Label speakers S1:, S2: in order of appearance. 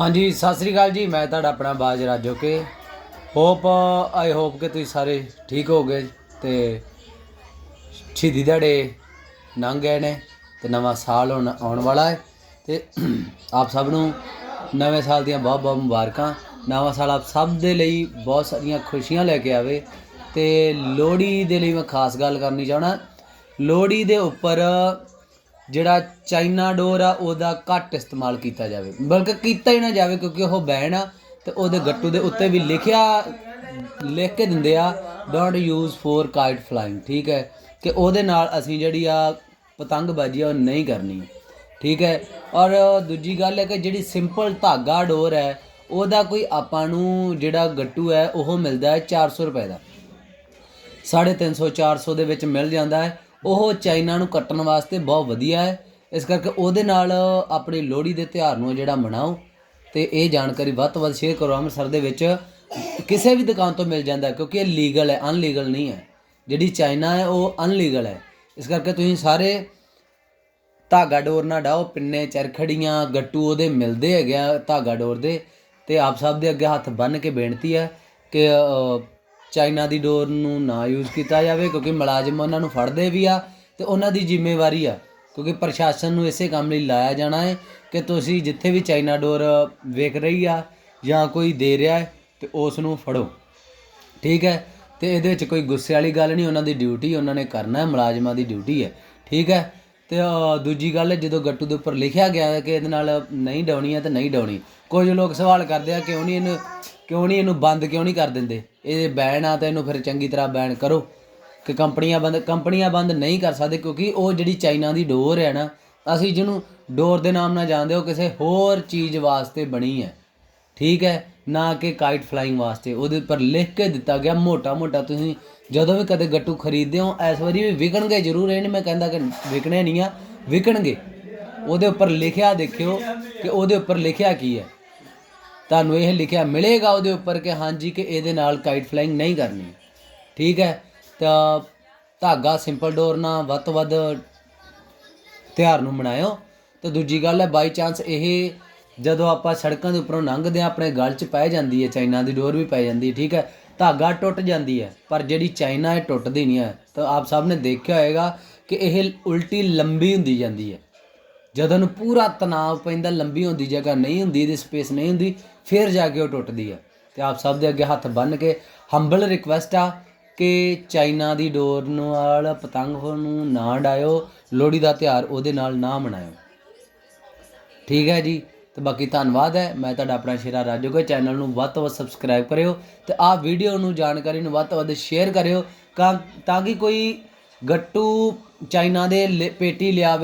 S1: ਹਾਂਜੀ, ਸਤਿ ਸ੍ਰੀ ਅਕਾਲ ਜੀ। ਮੈਂ ਤੁਹਾਡਾ ਆਪਣਾ ਬਾਜ ਰਾਜੋ ਕੇ। ਹੋਪ ਆਈ ਹੋਪ ਕਿ ਤੁਸੀਂ ਸਾਰੇ ਠੀਕ ਹੋਗੇ ਤੇ ਸ਼ਹੀਦੀ ਦਿਹਾੜੇ ਲੰਘ ਗਏ ਨੇ ਤੇ ਨਵਾਂ ਸਾਲ ਹੁਣ ਆਉਣ ਵਾਲਾ ਹੈ ਤੇ ਆਪ ਸਭ ਨੂੰ ਨਵੇਂ ਸਾਲ ਦੀਆਂ ਬਹੁਤ ਬਹੁਤ ਮੁਬਾਰਕਾਂ। ਨਵਾਂ ਸਾਲ ਆਪ ਸਭ ਦੇ ਲਈ ਬਹੁਤ ਸਾਰੀਆਂ ਖੁਸ਼ੀਆਂ ਲੈ ਕੇ ਆਵੇ ਤੇ ਲੋਹੜੀ ਦੇ ਲਈ ਮੈਂ ਖਾਸ ਗੱਲ ਕਰਨੀ ਚਾਹਣਾ ਲੋਹੜੀ ਦੇ ਉੱਪਰ ਜਿਹੜਾ ਚਾਈਨਾ ਡੋਰ ਆ, ਉਹਦਾ ਘੱਟ ਇਸਤੇਮਾਲ ਕੀਤਾ ਜਾਵੇ। ਬਲਕਿ ਕੀਤਾ ਹੀ ਨਾ ਜਾਵੇ, ਕਿਉਂਕਿ ਉਹ ਬੈਨ ਆ, ਤੇ ਉਹਦੇ ਗੱਟੂ ਦੇ ਉੱਤੇ ਵੀ ਲਿਖਿਆ, ਲਿਖ ਕੇ ਦਿੰਦੇ ਆ don't use for kite flying ਠੀਕ ਹੈ? ਕਿ ਉਹਦੇ ਨਾਲ ਅਸੀਂ ਜਿਹੜੀ ਆ ਪਤੰਗਬਾਜ਼ੀ ਆ, ਉਹ ਨਹੀਂ ਕਰਨੀ। ਠੀਕ ਹੈ? ਔਰ ਦੂਜੀ ਗੱਲ ਹੈ ਕਿ ਜਿਹੜੀ ਸਿੰਪਲ ਧਾਗਾ ਡੋਰ ਹੈ, ਉਹਦਾ ਕੋਈ ਆਪਾਂ ਨੂੰ ਜਿਹੜਾ ਗੱਟੂ ਹੈ, ਉਹ ਮਿਲਦਾ ਹੈ 400 ਰੁਪਏ ਦਾ। 350 400 ਦੇ ਵਿੱਚ ਮਿਲ ਜਾਂਦਾ ਹੈ। ਉਹ ਚਾਈਨਾ ਨੂੰ ਕੱਟਣ ਵਾਸਤੇ ਬਹੁਤ ਵਧੀਆ ਹੈ। ਇਸ ਕਰਕੇ ਉਹਦੇ ਨਾਲ ਆਪਣੀ ਲੋਹੜੀ ਦੇ ਤਿਉਹਾਰ ਨੂੰ ਜਿਹੜਾ ਮਨਾਓ ਤੇ ਇਹ ਜਾਣਕਾਰੀ ਵੱਧ ਤੋਂ ਵੱਧ ਸ਼ੇਅਰ ਕਰੋ ਅੰਮ੍ਰਿਤਸਰ ਦੇ ਵਿੱਚ। ਕਿਸੇ ਵੀ ਦੁਕਾਨ ਤੋਂ ਮਿਲ ਜਾਂਦਾ ਕਿਉਂਕਿ ਇਹ ਲੀਗਲ ਹੈ ਅਨਲੀਗਲ ਨਹੀਂ ਹੈ। ਜਿਹੜੀ ਚਾਈਨਾ ਹੈ, ਉਹ ਅਨਲੀਗਲ ਹੈ। ਇਸ ਕਰਕੇ ਤੁਸੀਂ ਸਾਰੇ ਧਾਗਾ ਡੋਰ ਨਾ ਡਾਓ ਪਿੰਨੇ, ਚਰਖੜੀਆਂ, ਗੱਟੂ ਉਹਦੇ ਮਿਲਦੇ ਹੈਗੇ ਆ ਧਾਗਾ ਡੋਰ ਦੇ। ਤੇ ਆਪ ਸਭ ਦੇ ਅੱਗੇ ਹੱਥ ਬੰਨ ਕੇ ਬੇਨਤੀ ਹੈ ਕਿ ਚਾਈਨਾ ਦੀ ਡੋਰ ਨੂੰ ਨਾ ਯੂਜ਼ ਕੀਤਾ ਜਾਵੇ, ਕਿਉਂਕਿ ਮੁਲਾਜ਼ਮ ਉਹਨਾਂ ਨੂੰ ਫੜਦੇ ਵੀ ਆ ਤੇ ਉਹਨਾਂ ਦੀ ਜ਼ਿੰਮੇਵਾਰੀ ਆ। ਕਿਉਂਕਿ ਪ੍ਰਸ਼ਾਸਨ ਨੂੰ ਇਸੇ ਕੰਮ ਲਈ ਲਾਇਆ ਜਾਣਾ ਹੈ ਕਿ ਤੁਸੀਂ ਜਿੱਥੇ ਵੀ ਚਾਈਨਾ ਡੋਰ ਵੇਖ ਰਹੀ ਆ ਜਾਂ ਕੋਈ ਦੇ ਰਿਹਾ ਹੈ, ਤੇ ਉਸ ਨੂੰ ਫੜੋ। ਠੀਕ ਹੈ? ਤੇ ਇਹਦੇ ਵਿੱਚ ਕੋਈ ਗੁੱਸੇ ਵਾਲੀ ਗੱਲ ਨਹੀਂ, ਉਹਨਾਂ ਦੀ ਡਿਊਟੀ ਉਹਨਾਂ ਨੇ ਕਰਨਾ ਹੈ, ਮੁਲਾਜ਼ਮਾਂ ਦੀ ਡਿਊਟੀ ਹੈ। ਠੀਕ ਹੈ? ਤੇ ਦੂਜੀ ਗੱਲ, ਜਦੋਂ ਗੱਟੂ ਦੇ ਉੱਪਰ ਲਿਖਿਆ ਗਿਆ ਹੈ ਕਿ ਇਹਦੇ ਨਾਲ ਨਹੀਂ ਡਾਉਣੀ ਹੈ, ਤੇ ਨਹੀਂ ਡਾਉਣੀ। ਕੁਝ ਲੋਕ ਸਵਾਲ ਕਰਦੇ ਆ, ਕਿਉਂ ਨਹੀਂ ਇਹਨੂੰ, ਕਿਉਂ ਨਹੀਂ ਇਹਨੂੰ ਬੰਦ, ਕਿਉਂ ਨਹੀਂ ਕਰ ਦਿੰਦੇ? ਇਹ ਬੈਨ ਆ ਤਾਂ ਇਹਨੂੰ ਫਿਰ ਚੰਗੀ ਤਰ੍ਹਾਂ ਬੈਨ ਕਰੋ ਕਿ ਕੰਪਨੀਆਂ ਬੰਦ ਕੰਪਨੀਆਂ ਬੰਦ ਨਹੀਂ ਕਰ ਸਕਦੇ ਕਿਉਂਕਿ ਉਹ ਜਿਹੜੀ ਚਾਈਨਾ ਦੀ ਡੋਰ ਹੈ ਨਾ, ਅਸੀਂ ਜਿਹਨੂੰ ਡੋਰ ਦੇ ਨਾਮ ਨਾਲ ਜਾਣਦੇ ਹੋ, ਕਿਸੇ ਹੋਰ ਚੀਜ਼ ਵਾਸਤੇ ਬਣੀ ਹੈ। ਠੀਕ ਹੈ? ਨਾ ਕਿ ਕਾਈਟ ਫਲਾਈਂਗ ਵਾਸਤੇ। ਉਹਦੇ ਉੱਪਰ ਲਿਖ ਕੇ ਦਿੱਤਾ ਗਿਆ ਮੋਟਾ ਮੋਟਾ ਤੁਸੀਂ ਜਦੋਂ ਵੀ ਕਦੇ ਗੱਟੂ ਖਰੀਦਦੇ ਹੋ, ਇਸ ਵਾਰੀ ਵੀ ਵਿਕਣਗੇ ਜ਼ਰੂਰ, ਇਹ ਨਹੀਂ ਮੈਂ ਕਹਿੰਦਾ ਕਿ ਵਿਕਣੇ ਨਹੀਂ ਆ, ਵਿਕਣਗੇ। ਉਹਦੇ ਉੱਪਰ ਲਿਖਿਆ ਦੇਖਿਓ ਕਿ ਉਹਦੇ ਉੱਪਰ ਲਿਖਿਆ ਕੀ ਹੈ। ਤੁਹਾਨੂੰ ਇਹ ਲਿਖਿਆ ਮਿਲੇਗਾ ਉਹਦੇ ਉੱਪਰ ਕਿ ਹਾਂਜੀ ਕਿ ਇਹਦੇ ਨਾਲ ਕਾਈਟ ਫਲਾਈਂਗ ਨਹੀਂ ਕਰਨੀ। ਠੀਕ ਹੈ? ਤਾਂ ਧਾਗਾ ਸਿੰਪਲ ਡੋਰ ਨਾਲ ਵੱਧ ਤੋਂ ਵੱਧ ਤਿਉਹਾਰ ਨੂੰ ਮਨਾਇਓ। ਤੇ ਦੂਜੀ ਗੱਲ ਹੈ ਬਾਈ ਚਾਂਸ ਇਹ ਜਦੋਂ ਆਪਾਂ ਸੜਕਾਂ ਦੇ ਉੱਪਰੋਂ ਲੰਘਦੇ ਆ ਆਪਣੇ ਗਲ 'ਚ ਪੈ ਜਾਂਦੀ ਹੈ, ਚਾਈਨਾ ਦੀ ਡੋਰ ਵੀ ਪੈ ਜਾਂਦੀ ਠੀਕ ਹੈ? ਧਾਗਾ ਟੁੱਟ ਜਾਂਦੀ ਹੈ, ਪਰ ਜਿਹੜੀ ਚਾਈਨਾ ਹੈ, ਟੁੱਟਦੀ ਨਹੀਂ ਹੈ। ਤਾਂ ਆਪ ਸਭ ਨੇ ਦੇਖਿਆ ਹੋਏਗਾ ਕਿ ਇਹ ਉਲਟੀ ਲੰਬੀ ਹੁੰਦੀ ਜਾਂਦੀ ਹੈ। ਜਦੋਂ ਨੂੰ ਪੂਰਾ ਤਣਾਅ ਪੈਂਦਾ, ਲੰਬੀ ਹੁੰਦੀ ਜਗ੍ਹਾ ਨਹੀਂ ਹੁੰਦੀ, ਇਹਦੀ ਸਪੇਸ ਨਹੀਂ ਹੁੰਦੀ, ਫਿਰ ਜਾ ਕੇ ਉਹ ਟੁੱਟਦੀ ਹੈ ਤੇ ਆਪ ਸਭ ਦੇ ਅੱਗੇ ਹੱਥ ਬੰਨ ਕੇ ਹੰਬਲ ਰਿਕਵੈਸਟ ਆ ਕਿ ਚਾਈਨਾ ਦੀ ਡੋਰ ਨਾਲ ਪਤੰਗ ਨੂੰ ਨਾ ਡਾਇਓ, ਲੋਹੜੀ ਦਾ ਤਿਉਹਾਰ ਉਹਦੇ ਨਾਲ ਨਾ ਮਨਾਇਓ। ਠੀਕ ਹੈ ਜੀ? ਤੇ ਬਾਕੀ ਧੰਨਵਾਦ ਹੈ। ਮੈਂ ਤੁਹਾਡਾ ਆਪਣਾ ਸ਼ੇਰਾ ਰਾਜੋਗਾ ਚੈਨਲ ਨੂੰ ਵੱਧ ਤੋਂ ਵੱਧ ਸਬਸਕ੍ਰਾਈਬ ਕਰਿਓ ਤੇ ਆਹ ਵੀਡੀਓ ਨੂੰ ਜਾਣਕਾਰੀ ਨੂੰ ਵੱਧ ਤੋਂ ਵੱਧ ਸ਼ੇਅਰ ਕਰਿਓ ਕਾਂ- ਤਾਂ ਕਿ ਕੋਈ ਗੱਟੂ ਚਾਈਨਾ ਦੇ ਲਿ- ਪੇਟੀ ਲਿਆਵੇ।